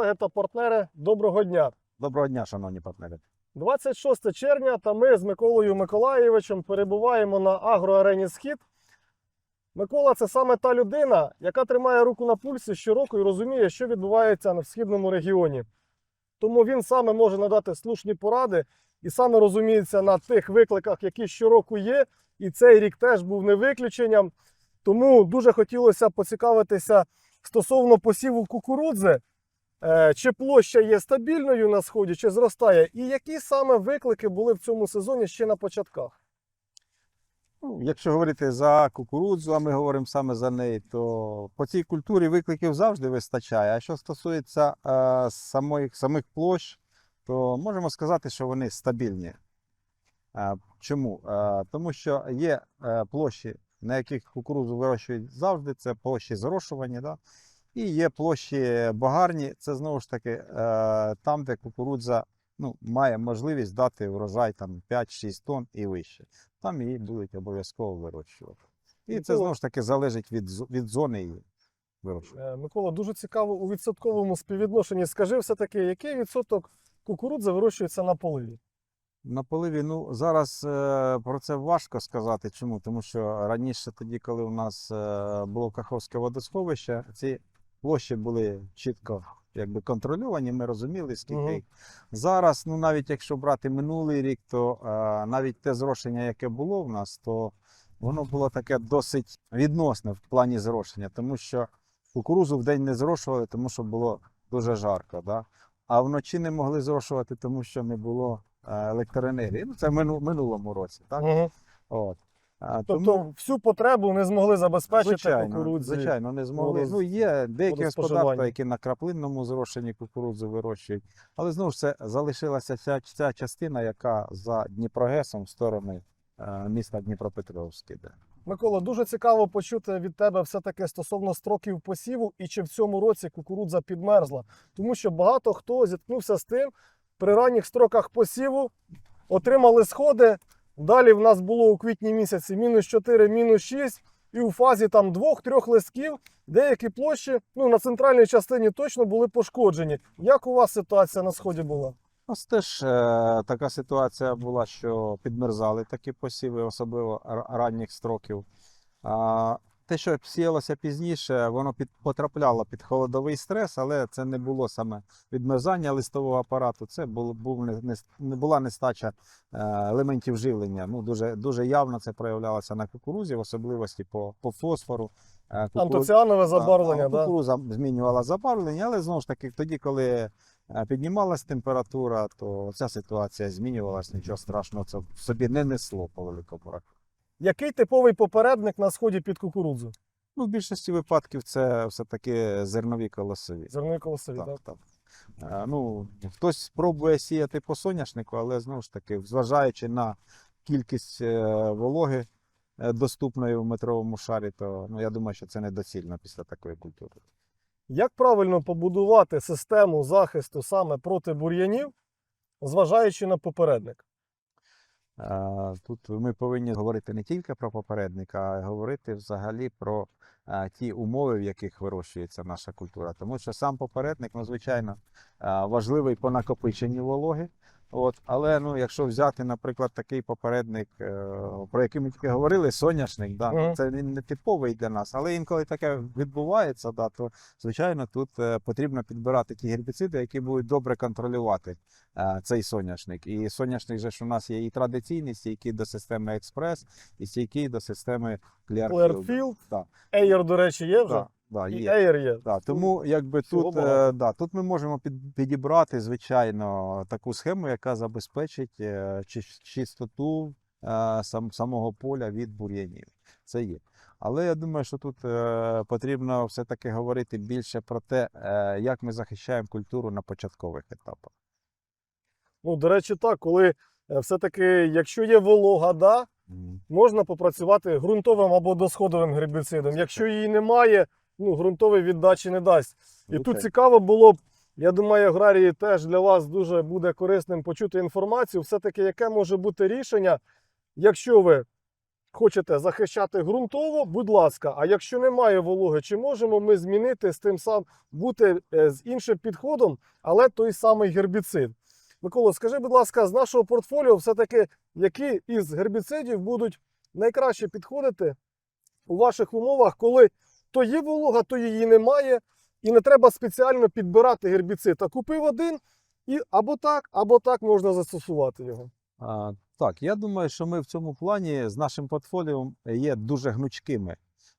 колеги та партнери, доброго дня! Доброго дня, шановні партнери. 26 червня та ми з Миколою Миколаєвичем перебуваємо на агроарені Схід. Микола це саме та людина, яка тримає руку на пульсі щороку і розуміє, що відбувається в східному регіоні. Тому він саме може надати слушні поради і саме розуміється на тих викликах, які щороку є. І цей рік теж був не виключенням. Тому дуже хотілося поцікавитися стосовно посіву кукурудзи. Е, Чи площа є стабільною на сході, чи зростає? І які саме виклики були в цьому сезоні ще на початках? Ну, якщо говорити за кукурудзу, а ми говоримо саме за неї, то по цій культурі викликів завжди вистачає. А що стосується е, самих, самих площ, то можемо сказати, що вони стабільні. Е, чому? Е, тому що є е, площі, на яких кукурудзу вирощують завжди, це площі зрошування. Да? І є площі богарні, це знову ж таки е, там, де кукурудза ну, має можливість дати врожай 5-6 тонн і вище. Там її будуть обов'язково вирощувати. І це знову ж таки залежить від, від зони її вирощування. Е, Микола, дуже цікаво у відсотковому співвідношенні. Скажи все-таки, який відсоток кукурудзи вирощується на поливі? На поливі, ну зараз е, про це важко сказати. Чому? Тому що раніше, тоді, коли у нас е, було Каховське водосховище, ці площі були чітко якби контрольовані, ми розуміли, скільки їх. Зараз, ну навіть якщо брати минулий рік, то е, навіть те зрошення, яке було в нас, то воно було таке досить відносне в плані зрошення, тому що кукурузу в день не зрошували, тому що було дуже жарко. Да? А вночі не могли зрошувати, тому що не було е, електроенергії. Ну, це в минулому році. Так? Угу. От. А, Тобто всю потребу не змогли забезпечити звичайно, кукурудзі. звичайно, не змогли. Ну, є деякі господарства, які на краплинному зрошенні кукурудзу вирощують. Але знову ж це залишилася ця, ця частина, яка за Дніпрогесом в сторони е, міста Дніпропетровськ іде. Микола, дуже цікаво почути від тебе все-таки стосовно строків посіву і чи в цьому році кукурудза підмерзла. Тому що багато хто зіткнувся з тим при ранніх строках посіву, отримали сходи. Далі в нас було у квітні місяці мінус 4, мінус 6. І у фазі там двох-трьох листків деякі площі ну, на центральній частині точно були пошкоджені. Як у вас ситуація на сході була? У нас теж е, така ситуація була, що підмерзали такі посіви, особливо ранніх строків. А, те, що сіялося пізніше, воно під, потрапляло під холодовий стрес, але це не було саме відмерзання листового апарату, це було, був не, не, була нестача е, елементів живлення. Ну, дуже, дуже явно це проявлялося на кукурузі, в особливості по, по фосфору. Е, кукуруз- Антоціанове забарвлення, так, да? кукуруза змінювала забарвлення, але знову ж таки, тоді, коли е, піднімалась температура, то ця ситуація змінювалась, нічого страшного це в собі не несло по великому рахунку. Який типовий попередник на сході під кукурудзу? Ну, в більшості випадків це все-таки зернові колосові. Зернові колосові, Так, так? так. Е, Ну, хтось пробує сіяти по соняшнику, але знову ж таки, зважаючи на кількість е, вологи е, доступної в метровому шарі, то ну, я думаю, що це недоцільно після такої культури. Як правильно побудувати систему захисту саме проти бур'янів, зважаючи на попередник? Тут ми повинні говорити не тільки про попередника, а й говорити взагалі про ті умови, в яких вирощується наша культура. Тому що сам попередник, ну, звичайно, важливий по накопиченню вологи. От, але ну, якщо взяти, наприклад, такий попередник, е, про який ми тільки говорили, соняшник, да, Мгм. це він не типовий для нас. Але інколи таке відбувається, да, то звичайно тут е, потрібно підбирати ті гербіциди, які будуть добре контролювати е, цей соняшник. І соняшник же ж у нас є і традиційний, стійкий до системи експрес, і стійкий до системи Clearfield. Clearfield, Так, Air, до речі, є вже? так, да, І є. Air є. Да, тому якби всього тут, багато. е, да, тут ми можемо під, підібрати, звичайно, таку схему, яка забезпечить е, чис- чистоту е, сам, самого поля від бур'янів. Це є. Але я думаю, що тут е, потрібно все-таки говорити більше про те, е, як ми захищаємо культуру на початкових етапах. Ну, до речі, так, коли е, все-таки, якщо є волога, да, можна попрацювати ґрунтовим або досходовим гербіцидом. Якщо її немає, ну, ґрунтовий віддачі не дасть. І тут цікаво було б, я думаю, аграрії теж для вас дуже буде корисним почути інформацію, все-таки, яке може бути рішення, якщо ви хочете захищати ґрунтово, будь ласка. А якщо немає вологи, чи можемо ми змінити з тим сам бути е, з іншим підходом, але той самий гербіцид? Микола, скажи, будь ласка, з нашого портфоліо все-таки які із гербіцидів будуть найкраще підходити у ваших умовах, коли то є волога, то її немає, і не треба спеціально підбирати гербіцид. А купив один, і або так, або так можна застосувати його. А, так, я думаю, що ми в цьому плані з нашим портфоліо є дуже гнучкими.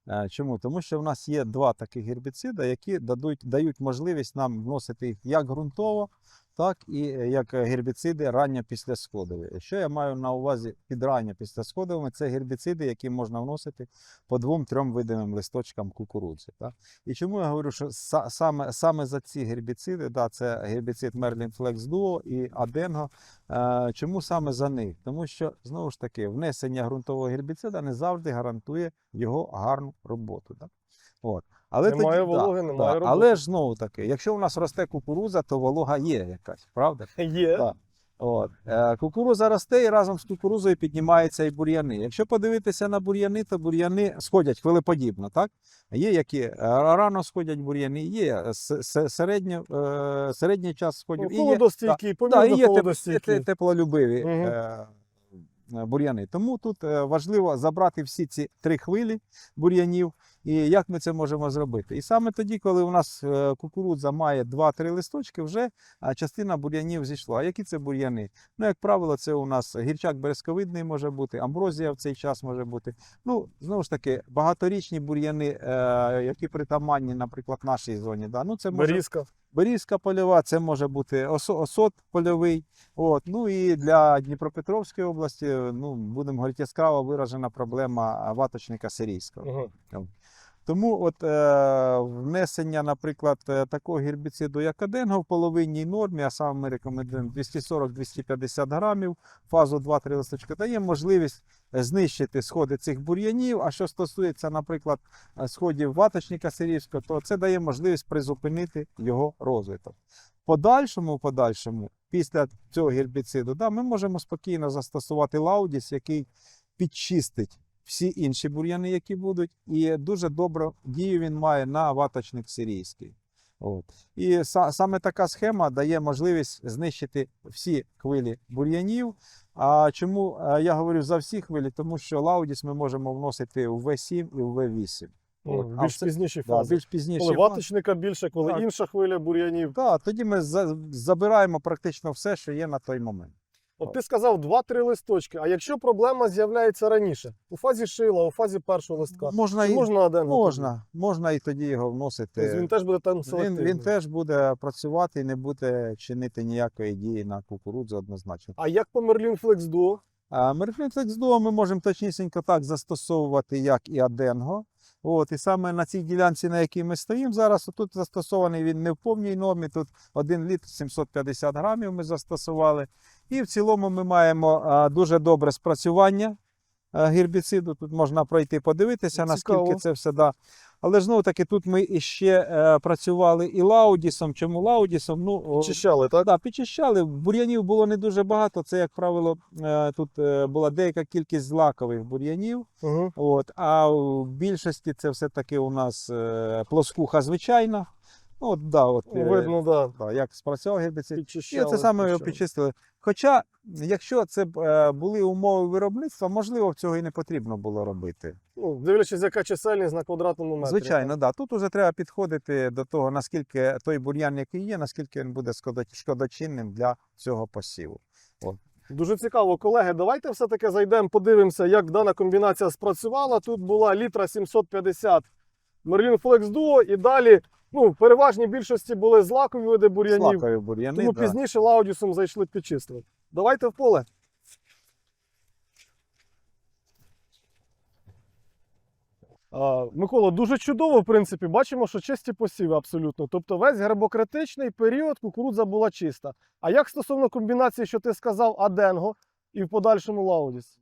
Е, Чому? Тому що в нас є два таких гербіциди, які дадуть, дають можливість нам вносити їх як ґрунтово, так і е, як гербіциди ранньо післясходові. Що я маю на увазі під ранньо післясходовими? Це гербіциди, які можна вносити по двом-трьом видимим листочкам кукурудзи. Так? І чому я говорю, що са- саме, саме за ці гербіциди, да, це гербіцид Merlin Flex Duo і Е, Чому саме за них? Тому що знову ж таки внесення ґрунтового гербіцида не завжди гарантує його гарну роботу. Так? От. Але Немає тоді, вологи, да, немає да. роботи. Але ж знову таки, якщо у нас росте кукурудза, то волога є якась, правда? Є. Так. От. Е, Кукурудза росте і разом з кукурудзою піднімаються і бур'яни. Якщо подивитися на бур'яни, то бур'яни сходять хвилеподібно, так? Є які е, рано сходять бур'яни, є с- середньо, е, середній час сходів. Ну, і є, холодостійкий, Да, помірно і є теп- холодостійкий. те- теплолюбиві е, е, бур'яни. Тому тут е, важливо забрати всі ці три хвилі бур'янів. І як ми це можемо зробити? І саме тоді, коли у нас е, кукурудза має 2-3 листочки, вже частина бур'янів зійшла. А які це бур'яни? Ну, як правило, це у нас гірчак березковидний може бути, амброзія в цей час може бути. Ну, знову ж таки, багаторічні бур'яни, е, які притаманні, наприклад, нашій зоні. Да? Ну, це може Берізка. Берізка польова, це може бути осо- осот польовий. От. Ну і для Дніпропетровської області, ну, будемо говорити, яскраво виражена проблема ваточника сирійського. Ага. Тому от, е, внесення, наприклад, е, такого гербіциду, як Аденго, в половинній нормі, а саме ми рекомендуємо 240-250 грамів, фазу 2-3 листочка, дає можливість е, знищити сходи цих бур'янів. А що стосується, наприклад, е, сходів ваточника сирійського, то це дає можливість призупинити його розвиток. Подальшому, подальшому, після цього гербіциду, да, ми можемо спокійно застосувати лаудіс, який підчистить всі інші бур'яни, які будуть, і дуже добру дію він має на ваточник сирійський. От. І са- саме така схема дає можливість знищити всі хвилі бур'янів. А чому е, я говорю за всі хвилі? Тому що лаудіс ми можемо вносити в В7 і в В8. От. А Більш це- пізніші Да, фази. більш пізніше. Коли ваточника більше, коли Так. інша хвиля бур'янів. Так, тоді ми за- забираємо практично все, що є на той момент. От ти сказав 2-3 листочки. А якщо проблема з'являється раніше, у фазі шила, у фазі першого листка, Можна, і, можна аденгу? можна, можна і тоді його вносити. Тобто він теж буде там Він, селективний. він теж буде працювати і не буде чинити ніякої дії на кукурудзу однозначно. А як по Merlin Flex Duo? А Мерфлінфлекс Duo ми можемо точнісінько так застосовувати, як і Аденго. От, і саме на цій ділянці, на якій ми стоїмо зараз, тут застосований він не в повній нормі. Тут 1 літр 750 грамів ми застосували. І в цілому ми маємо дуже добре спрацювання а, гербіциду. Тут можна пройти подивитися, Цікаво. наскільки це все да. Але ж знову таки, тут ми іще е, працювали і лаудісом. Чому лаудісом? Ну, о, Очищали, так? так, підчищали. Бур'янів було не дуже багато. Це, як правило, е, тут е, була деяка кількість злакових бур'янів. Угу. От, а в більшості це все-таки у нас е, плоскуха звичайна. Ну, От, да, от, е, Видно, так. да, як спрацьовував гербіцид. І Підчищали. це саме його підчищали. підчистили. Хоча, якщо це б е, були умови виробництва, можливо, цього і не потрібно було робити. Ну, дивлячись, яка чисельність на квадратному метрі. Звичайно, да. Тут уже треба підходити до того, наскільки той бур'ян, який є, наскільки він буде шкодо- шкодочинним для цього посіву. Дуже цікаво, колеги. Давайте все-таки зайдемо, подивимося, як дана комбінація спрацювала. Тут була літра 750 Merlin Flex Duo і далі, ну, в переважній більшості були злакові види бур'янів. Слакові бур'яни. Тому да. пізніше лаудісом зайшли підчистили. Давайте в поле. А, Микола, дуже чудово, в принципі, бачимо, що чисті посіви абсолютно. Тобто весь гербокритичний період кукурудза була чиста. А як стосовно комбінації, що ти сказав, Аденго і в подальшому Лаудіс?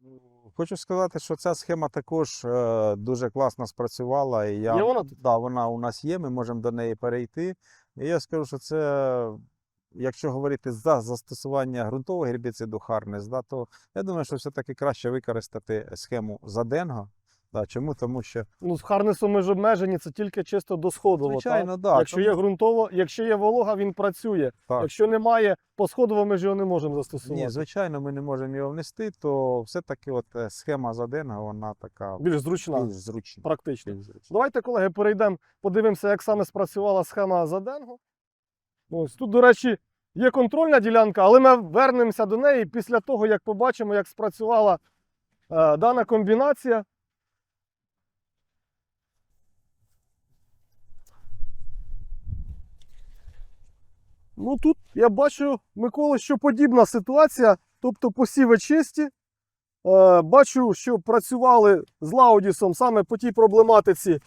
Хочу сказати, що ця схема також е, дуже класно спрацювала. І я, Є вона тут? Да, вона у нас є, ми можемо до неї перейти. І я скажу, що це якщо говорити за застосування ґрунтового гербіциду Харнес, да, то я думаю, що все-таки краще використати схему Заденго. Да, чому? Тому що, Ну, з харнесом ми ж обмежені, це тільки чисто досходово. звичайно, так? да, якщо тому- є ґрунтово, якщо є волога, він працює. Так. Якщо немає, посходово ми ж його не можемо застосувати. Ні, звичайно, ми не можемо його внести, то все-таки от е, схема Заденго, вона така Більш зручна, більш зручна. практично. Більш зручна. Давайте, колеги, перейдемо, подивимося, як саме спрацювала схема Заденго. Ось тут, до речі, є контрольна ділянка, але ми вернемося до неї після того, як побачимо, як спрацювала е, дана комбінація. Ну тут я бачу, Микола, що подібна ситуація, тобто посіви чисті. Е, бачу, що працювали з Лаудісом саме по тій проблематиці,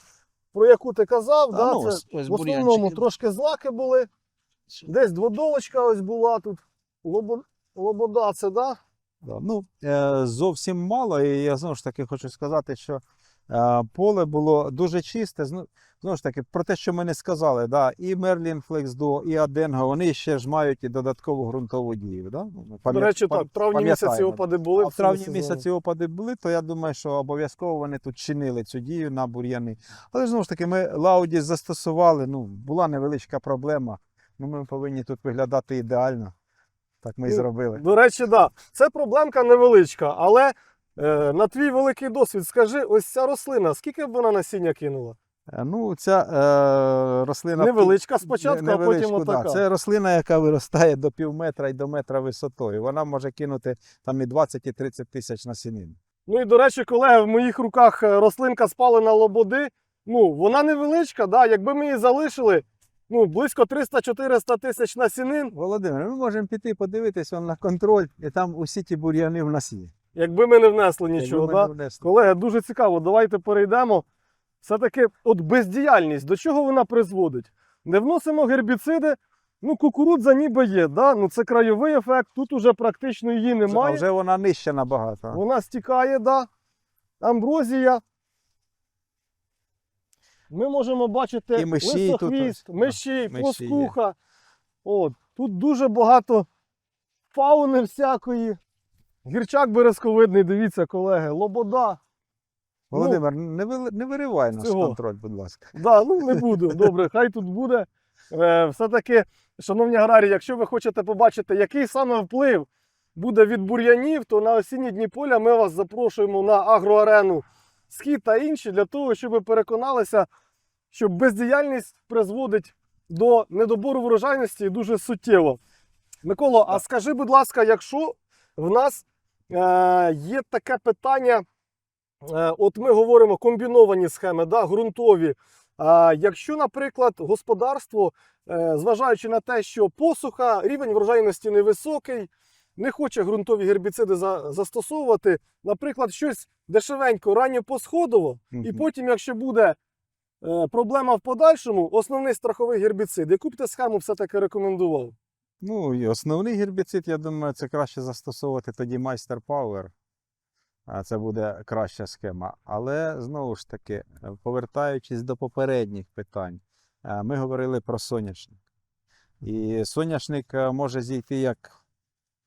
про яку ти казав. да? ну, Це ось- ось в основному бур'янчики. трошки злаки були. Десь дводолочка ось була тут. Лобо... Лобода це, да? Да, Ну, е, зовсім мало, і я знову ж таки хочу сказати, що поле було дуже чисте. Знову ж таки, про те, що ми не сказали, да, і Flex Duo, і Аденго, вони ще ж мають і додаткову ґрунтову дію. Да? Ну, До речі, так, в травні місяці опади були. А в травні місяці опади були, то я думаю, що обов'язково вони тут чинили цю дію на бур'яни. Але знову ж таки, ми Лауді застосували, ну, була невеличка проблема. Ну, ми повинні тут виглядати ідеально. Так ми і Ну, зробили. До речі, да. Це проблемка невеличка, але е, на твій великий досвід, скажи, ось ця рослина, скільки б вона насіння кинула? Е, Ну, ця е, рослина Невеличка спочатку, Не- а потім отака. Да. Це рослина, яка виростає до пів метра і до метра висотою. Вона може кинути там і 20 і 30 тисяч насінин. Ну і до речі, колеги, в моїх руках е, рослинка спалена лободи. Ну, вона невеличка, да. якби ми її залишили ну, близько 300-400 тисяч насінин, Володимир, ми можемо піти подивитись он на контроль, і там усі ті бур'яни в нас є. Якби ми не внесли нічого. Да? не внесли. Колеги, дуже цікаво. Давайте перейдемо. Все-таки от бездіяльність, до чого вона призводить? Не вносимо гербіциди. Ну, кукурудза ніби є, да? ну це краєвий ефект, тут уже практично її А немає. вже вона нижча набагато. Вона стікає, да. Амброзія. Ми можемо бачити І мишій тут лисохвіст, ось. мишій, Да. От, тут дуже багато фауни всякої. Гірчак березковидний, дивіться, колеги, лобода. Володимир, не, ви- не виривай наш цього. контроль, будь ласка. Да, ну не буду. Добре, хай тут буде. Е, все-таки, шановні аграрії, якщо ви хочете побачити, який саме вплив буде від бур'янів, то на осінні дні поля ми вас запрошуємо на агроарену Схід та інші для того, щоб ви переконалися, що бездіяльність призводить до недобору врожайності дуже суттєво. Миколо, а скажи, будь ласка, якщо в нас є таке питання, е, от ми говоримо комбіновані схеми, да, ґрунтові. А якщо, наприклад, господарство, е, зважаючи на те, що посуха, рівень врожайності невисокий, не хоче ґрунтові гербіциди за- застосовувати, наприклад, щось дешевенько, ранньопосходово, і потім, якщо буде е, проблема в подальшому, основний страховий гербіцид, яку б ти схему все-таки рекомендував? Ну, і основний гербіцид, я думаю, це краще застосовувати тоді Майстер Power. А Це буде краща схема. Але знову ж таки, повертаючись до попередніх питань, е, ми говорили про соняшник. І соняшник е, може зійти як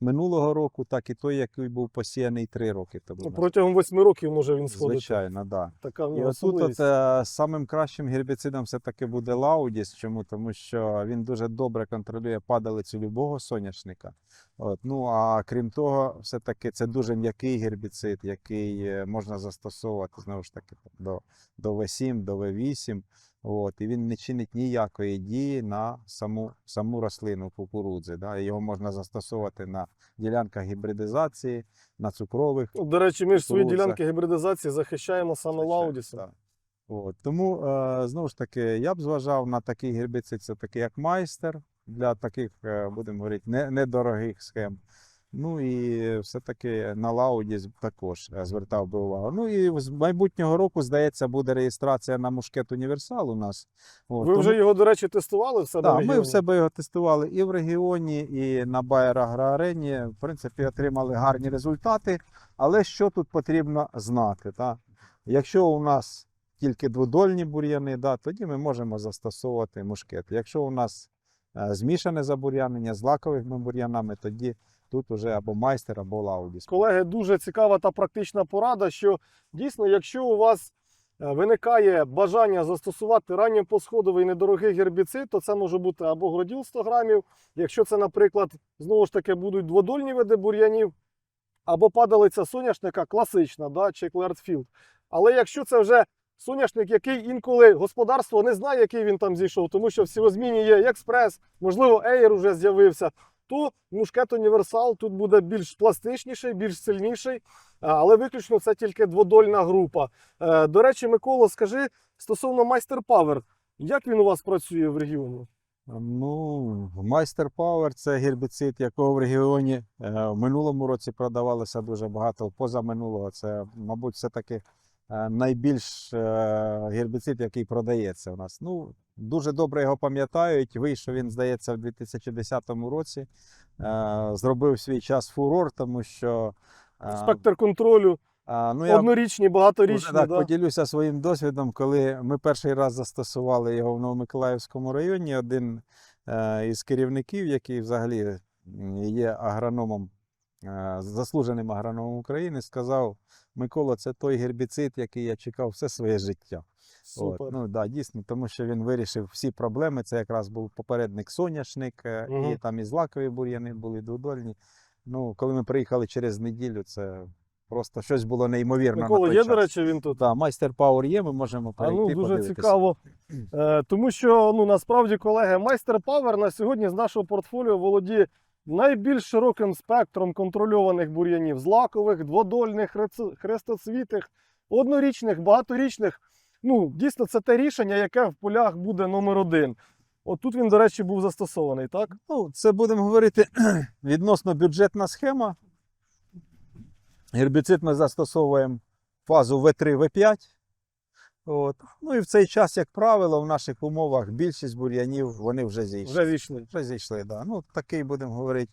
минулого року, так і той, який був посіяний три роки тому. Ну, протягом восьми років може він сходити. Звичайно, так. Да. Така в І отут от, е, самим кращим гербіцидом все-таки буде Лаудіс. Чому? Тому що він дуже добре контролює падалицю любого соняшника. От. Ну а крім того, все-таки це дуже м'який гербіцид, який е, можна застосовувати знову ж таки до, до В7, до В8. От. І він не чинить ніякої дії на саму, саму рослину кукурудзи. Да? Його можна застосовувати на ділянках гібридизації, на цукрових. Ну, До речі, ми ж свої ділянки гібридизації захищаємо саме Лаудісом. так. От. Тому, е, знову ж таки, я б зважав на такий гербіцид, це такий як майстер для таких, е, будемо говорити, не, недорогих схем. Ну і все-таки на Лаудіс також е, звертав би увагу. Ну і з майбутнього року, здається, буде реєстрація на мушкет універсал у нас. От, Ви вже його, до речі, тестували в себе? так, ми в себе його тестували і в регіоні, і на Bayer Агроарені. В принципі, отримали гарні результати. Але що тут потрібно знати? Та? Якщо у нас тільки дводольні бур'яни, да, тоді ми можемо застосовувати мушкет. Якщо у нас е, змішане забур'янення з лаковими бур'янами, тоді тут уже або майстер, або лаудіс. Колеги, дуже цікава та практична порада, що дійсно, якщо у вас е, виникає бажання застосувати ранньопосходовий недорогий гербіцид, то це може бути або гроділ 100 грамів, якщо це, наприклад, знову ж таки будуть дводольні види бур'янів, або падалиця соняшника класична, да, чи Клердфілд. Але якщо це вже соняшник, який інколи господарство не знає, який він там зійшов, тому що в сівозміні є експрес, можливо, Ейр уже з'явився, то мушкет універсал тут буде більш пластичніший, більш сильніший, але виключно це тільки дводольна група. Е, До речі, Микола, скажи стосовно майстер Power, як він у вас працює в регіоні? Ну, майстер Power це гербіцид, якого в регіоні е, в минулому році продавалося дуже багато. Позаминулого це, мабуть, все-таки е, найбільш е, гербіцид, який продається у нас. Ну, дуже добре його пам'ятають. Вийшов він, здається, в 2010 році. Е, Зробив свій час фурор, тому що. е, Спектр контролю, ну, я однорічні, багаторічні. так да? поділюся своїм досвідом, коли ми перший раз застосували його в Новомиколаївському районі. Один е, із керівників, який взагалі є агрономом, е, заслуженим агрономом України, сказав: Микола, це той гербіцид, який я чекав все своє життя. Супер. От, ну да, дійсно, тому що він вирішив всі проблеми. Це якраз був попередник соняшник, е, і там і злакові бур'яни були дводольні. Ну, коли ми приїхали через неділю, це просто щось було неймовірно. на Микола, той є, час. до речі, він тут. Так, майстер Power є, ми можемо А ну дуже подивитися. цікаво. Е, тому що ну насправді, колеги, майстер Power на сьогодні з нашого портфоліо володіє найбільш широким спектром контрольованих бур'янів злакових, дводольних, хрест- хрестоцвітих, однорічних, багаторічних. Ну, дійсно, це те рішення, яке в полях буде номер один. От тут він, до речі, був застосований, так? Ну, це будемо говорити відносно бюджетна схема. Гербіцид ми застосовуємо фазу В3, В5. От. Ну і в цей час, як правило, в наших умовах більшість бур'янів вони вже зійшли. Вже зійшли. Вже зійшли, да. Ну, такий будемо говорити.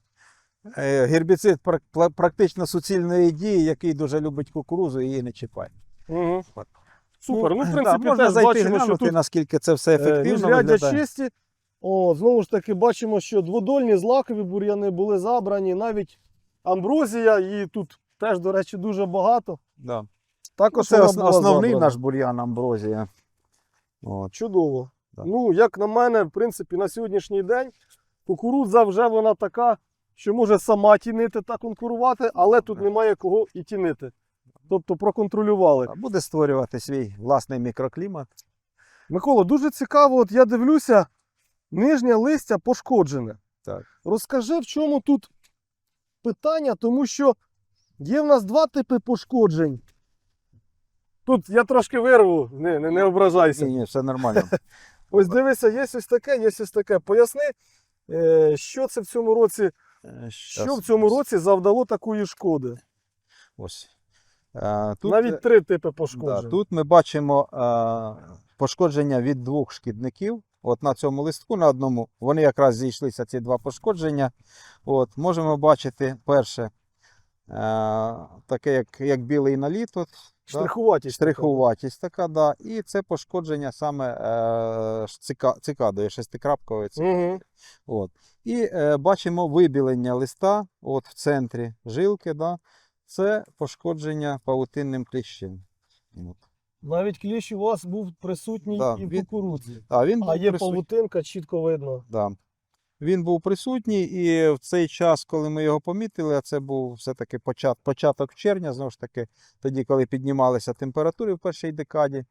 Е, Гербіцид практично суцільної дії, який дуже любить кукурузу і її не чіпає. Угу. От. Супер. Ну, в да, принципі, можна теж зайти бачимо, що глянути, тут наскільки це все ефективно. Міжряддя виглядає. чисті. О, знову ж таки, бачимо, що дводольні злакові бур'яни були забрані, навіть амброзія, її тут теж, до речі, дуже багато. Да. Також Це основний забрана. наш бур'ян амброзія. От. Чудово. Да. Ну, як на мене, в принципі, на сьогоднішній день кукурудза вже вона така, що може сама тінити та конкурувати, але тут немає кого і тінити. Тобто проконтролювали. Буде створювати свій власний мікроклімат. Микола, дуже цікаво, от я дивлюся, нижнє листя пошкоджене. Так. Розкажи, в чому тут питання, тому що є в нас два типи пошкоджень. Тут я трошки вирву, не, не, не ображайся. Ні, ні, все нормально. Ось дивися, є ось таке, є ось таке. Поясни, е, що це в цьому році, Е, що в цьому році завдало такої шкоди. Ось. Е, Тут, Навіть три типи да, тут ми бачимо е, пошкодження від двох шкідників. От на цьому листку, на одному, вони якраз зійшлися, ці два пошкодження. От, можемо бачити перше, е, таке, як, як білий наліт. От, Штрихуватість. така. Штрихуватість така, да. І це пошкодження саме е, цика, цикадою, шестикрапковою цикадою. Мгм. От. І е, бачимо вибілення листа от в центрі жилки. Да? Це пошкодження павутинним кліщем. Навіть кліщ у вас був присутній Да, і в він- кукурудзі. А, він А є присутній. павутинка, чітко видно. Да. Він був присутній, і в цей час, коли ми його помітили, а це був все-таки почат, початок червня, знову ж таки, тоді, коли піднімалися температури в першій декаді,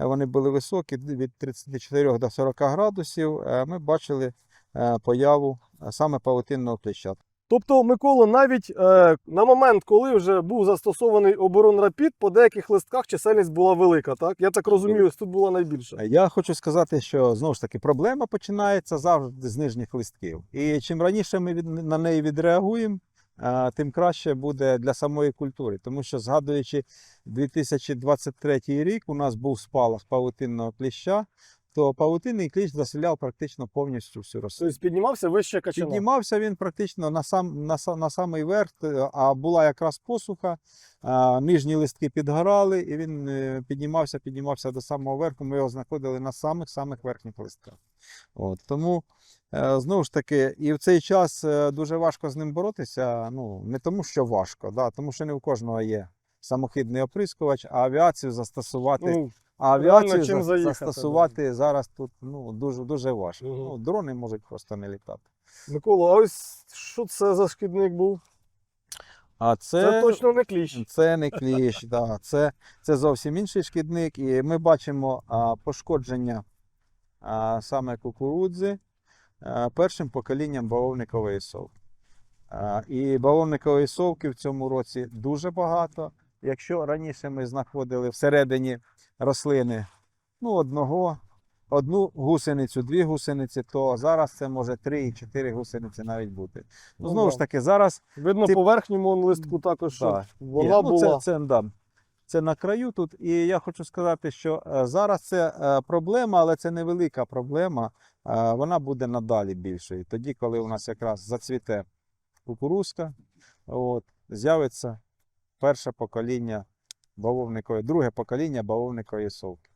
е, вони були високі від 34 до 40 градусів, е, ми бачили е, появу саме павутинного кліща. Тобто, Микола, навіть е, на момент, коли вже був застосований оборон Рапід, по деяких листках чисельність була велика, так? Я так розумію, тут була найбільша. Я хочу сказати, що знову ж таки проблема починається завжди з нижніх листків. І чим раніше ми від, на неї відреагуємо, а, тим краще буде для самої культури. Тому що, згадуючи 2023 рік, у нас був спалах павутинного кліща, то павутинний кліщ заселяв практично повністю всю рослину. Тобто піднімався вище качана. Піднімався він практично на, сам, на, на самий верх, е, а була якраз посуха, а, нижні листки підгорали, і він е, піднімався, піднімався до самого верху. Ми його знаходили на самих-самих верхніх листках. От, тому Е, Знову ж таки, і в цей час дуже важко з ним боротися. Ну, не тому, що важко, да, тому що не у кожного є самохідний оприскувач, а авіацію застосувати. Ну, а авіацію чим за- заїхати, застосувати зараз тут ну, дуже, дуже важко. Мгм. Ну, дрони можуть просто не літати. Микола, а ось що це за шкідник був? А Це, це, точно не кліщ. це не кліщ, да, це, це зовсім інший шкідник. І ми бачимо а, пошкодження а, саме кукурудзи а, першим поколінням бавовникової совки. А, і бавовникової совки в цьому році дуже багато. Якщо раніше ми знаходили всередині рослини ну, одного, одну гусеницю, дві гусениці, то зараз це може три і чотири гусениці навіть бути. Ну, Ну, знову ж таки, зараз Видно, Ти- по верхньому листку також, Так, вона Ну, була. Це, це, да, це на краю тут. І я хочу сказати, що е, зараз це е, проблема, але це невелика проблема. Е, Вона буде надалі більшою. Тоді, коли у нас якраз зацвіте кукурузка, от, з'явиться перше покоління бавовникової, друге покоління бавовникової совки.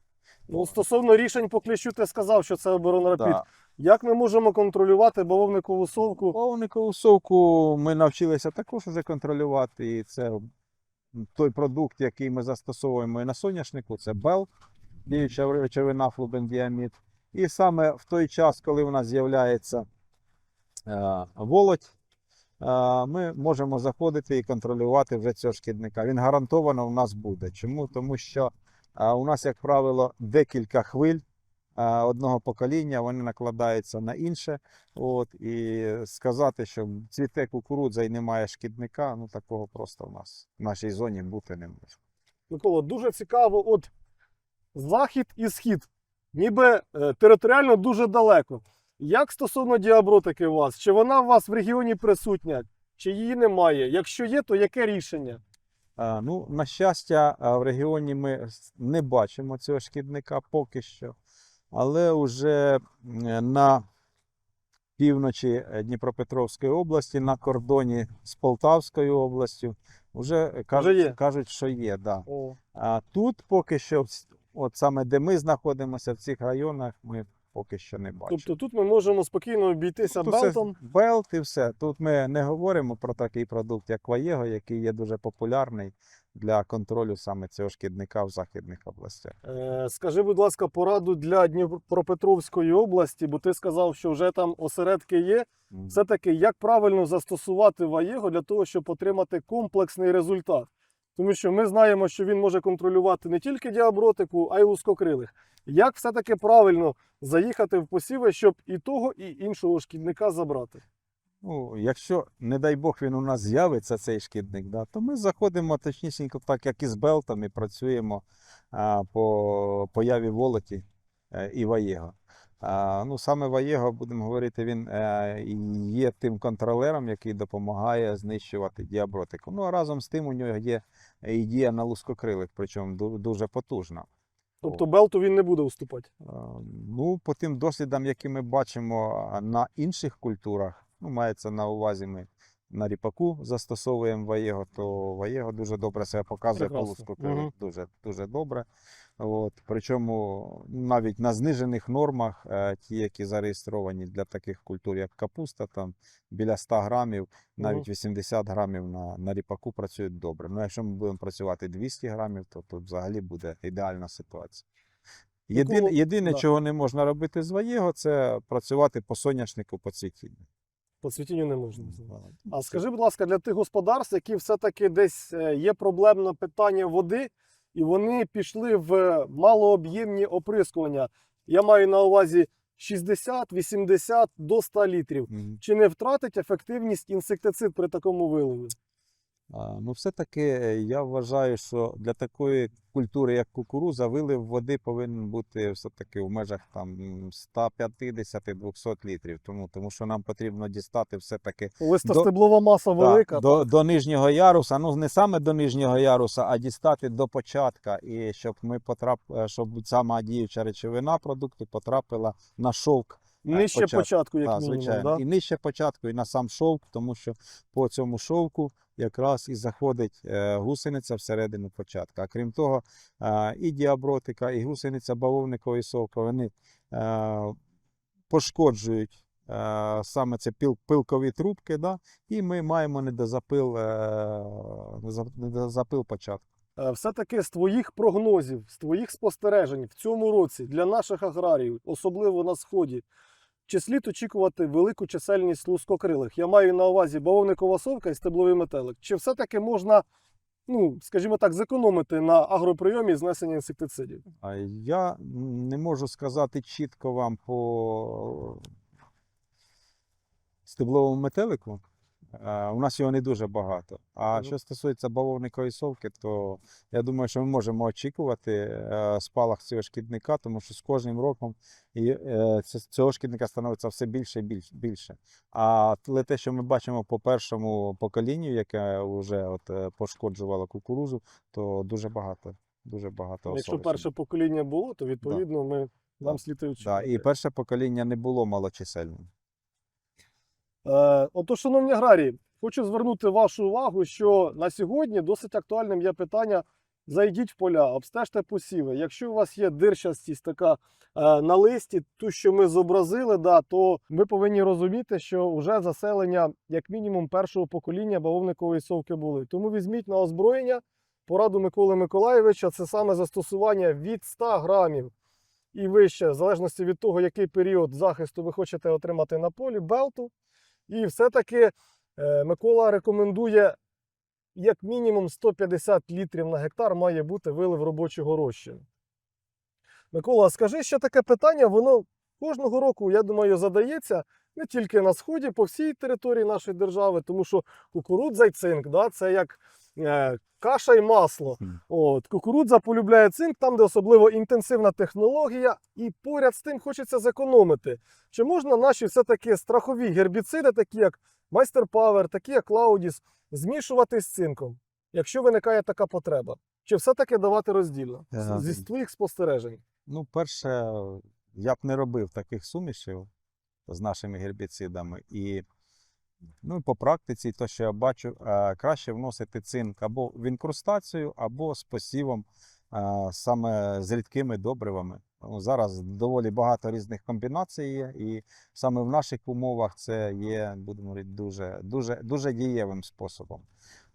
Ну, стосовно рішень по кліщу, ти сказав, що це оборонрапід. Да. Як ми можемо контролювати бавовникову совку? Бавовникову совку ми навчилися також вже контролювати. І це той продукт, який ми застосовуємо і на соняшнику, це бел, діюча речовина флубендіамід. І саме в той час, коли у нас з'являється е, волоть, е, ми можемо заходити і контролювати вже цього шкідника. Він гарантовано у нас буде. Чому? Тому що е, у нас, як правило, декілька хвиль е, одного покоління, вони накладаються на інше. От, і сказати, що цвіте кукурудза і немає шкідника, ну такого просто в нас в нашій зоні бути не може. Микола, дуже цікаво, от захід і схід, ніби е, територіально дуже далеко. Як стосовно діабротики у вас? Чи вона у вас в регіоні присутня, чи її немає? Якщо є, то яке рішення? А, ну, на щастя, в регіоні ми не бачимо цього шкідника поки що. Але вже на півночі е, Дніпропетровської області, на кордоні з Полтавською областю, вже кажуть, є? кажуть що є. Да. О, А тут поки що, от саме де ми знаходимося, в цих районах, ми поки що не бачимо. тобто тут ми можемо спокійно обійтися Тут белтом. Белт і все. Тут ми не говоримо про такий продукт, як Ваєго, який є дуже популярний для контролю саме цього шкідника в західних областях. Е, скажи, будь ласка, пораду для Дніпропетровської області, бо ти сказав, що вже там осередки є. Все-таки як правильно застосувати Ваєго для того, щоб отримати комплексний результат? Тому що ми знаємо, що він може контролювати не тільки діабротику, а й лускокрилих. Як все-таки правильно заїхати в посіви, щоб і того, і іншого шкідника забрати? Ну, якщо, не дай Бог, він у нас з'явиться, цей шкідник, да, то ми заходимо точнісінько так, як і з Белтом, і працюємо а, по появі волоті е, і Ваєго. Ну, саме Ваєго, будемо говорити, він е, є тим контролером, який допомагає знищувати діабротику. Ну, а разом з тим у нього є і дія на лускокрилих, причому дуже потужна. Тобто белту він не буде уступати. Е, Ну, по тим дослідам, які ми бачимо на інших культурах, ну, мається на увазі ми на ріпаку застосовуємо Ваєго, то Ваєго дуже добре себе показує по Прекрасно. лускокрилих. Мгм. Дуже, дуже добре. От, причому навіть на знижених нормах, е, ті, які зареєстровані для таких культур, як капуста, там біля 100 грамів, навіть 80 грамів на, на ріпаку працюють добре. Ну, якщо ми будемо працювати 200 грамів, то тут взагалі буде ідеальна ситуація. Єдине, єдине да. чого не можна робити з Ваєго, це працювати по соняшнику по цвітінню. По цвітінню не можна. Да. А скажи, будь ласка, для тих господарств, які все-таки десь е, є проблемне питання води, і вони пішли в малооб'ємні оприскування. Я маю на увазі 60, 80 до 100 літрів. Чи не втратить ефективність інсектицид при такому виливі? Ну, все-таки е, я вважаю, що для такої культури, як кукуруза, вилив води повинен бути все-таки в межах там 150-200 літрів. Тому, тому що нам потрібно дістати все-таки Листостеблова маса велика. Так, до, до нижнього яруса, ну не саме до нижнього яруса, а дістати до початка, і щоб ми потрап, е, щоб сама діюча речовина продукту потрапила на шовк. Нижче початку. початку, як Так, мінімум. звичайно. Да? І нижче початку, і на сам шовк, тому що по цьому шовку якраз і заходить е, гусениця всередину початка. А крім того, е, і діабротика, і гусениця бавовникової совка, вони е, пошкоджують саме це пил, пилкові трубки, да, і ми маємо недозапил, недозапил початку. Все-таки з твоїх прогнозів, з твоїх спостережень в цьому році для наших аграріїв, особливо на сході, чи слід очікувати велику чисельність лускокрилих? Я маю на увазі бавовникова совка і стебловий метелик. Чи все-таки можна, ну, скажімо так, зекономити на агроприйомі знесення інсектицидів? А Я не можу сказати чітко вам по стебловому метелику. Е, У нас його не дуже багато. А що стосується бавовникової совки, то я думаю, що ми можемо очікувати е, спалах цього шкідника, тому що з кожним роком і, е, цього шкідника становиться все більше і більш- більше. А те, що ми бачимо по першому поколінню, яке вже от, пошкоджувало кукурузу, то дуже багато. Дуже багато Якщо особистостей. перше покоління було, то відповідно ми нам Да. слід і Да, і перше покоління не було малочисельним. Е, Отож, шановні аграрії, хочу звернути вашу увагу, що на сьогодні досить актуальним є питання. Зайдіть в поля, обстежте посіви. Якщо у вас є дирчастість така е, на листі, ту, що ми зобразили, да, то ви повинні розуміти, що вже заселення, як мінімум, першого покоління бавовникової совки були. Тому візьміть на озброєння пораду Миколи Миколаєвича. Це саме застосування від 100 грамів і вище, в залежності від того, який період захисту ви хочете отримати на полі, белту. І все-таки е, Микола рекомендує як мінімум 150 літрів на гектар має бути вилив робочого розчину. Микола, скажи ще таке питання, воно кожного року, я думаю, задається не тільки на сході, по всій території нашої держави, тому що кукурудза цинк, да, це як каша й масло. От, кукурудза полюбляє цинк, там, де особливо інтенсивна технологія, і поряд з тим хочеться зекономити. Чи можна наші все-таки страхові гербіциди, такі як Майстер Павер, такі як Клаудіс, змішувати з цинком, якщо виникає така потреба? Чи все-таки давати роздільно? Е, Зі твоїх спостережень. Ну, перше, я б не робив таких сумішів з нашими гербіцидами. І ну, по практиці, то, що я бачу, е, краще вносити цинк або в інкрустацію, або з посівом е, саме з рідкими добривами. Зараз доволі багато різних комбінацій є, і саме в наших умовах це є, будемо говорити, дуже, дуже, дуже дієвим способом.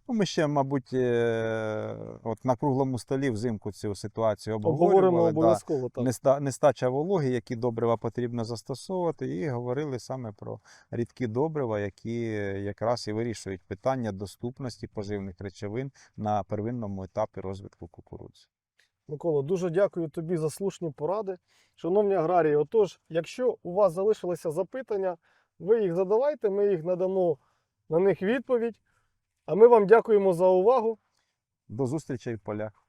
Ну, ми ще, мабуть, е, от на круглому столі взимку цю ситуацію обговорювали. да обов'язково. Так. нестача вологи, які добрива потрібно застосовувати, і говорили саме про рідкі добрива, які якраз і вирішують питання доступності поживних речовин на первинному етапі розвитку кукурудзи. Микола, дуже дякую тобі за слушні поради. Шановні аграрії, отож, якщо у вас залишилися запитання, ви їх задавайте, ми їх надамо на них відповідь. А ми вам дякуємо за увагу. До зустрічі, в полях.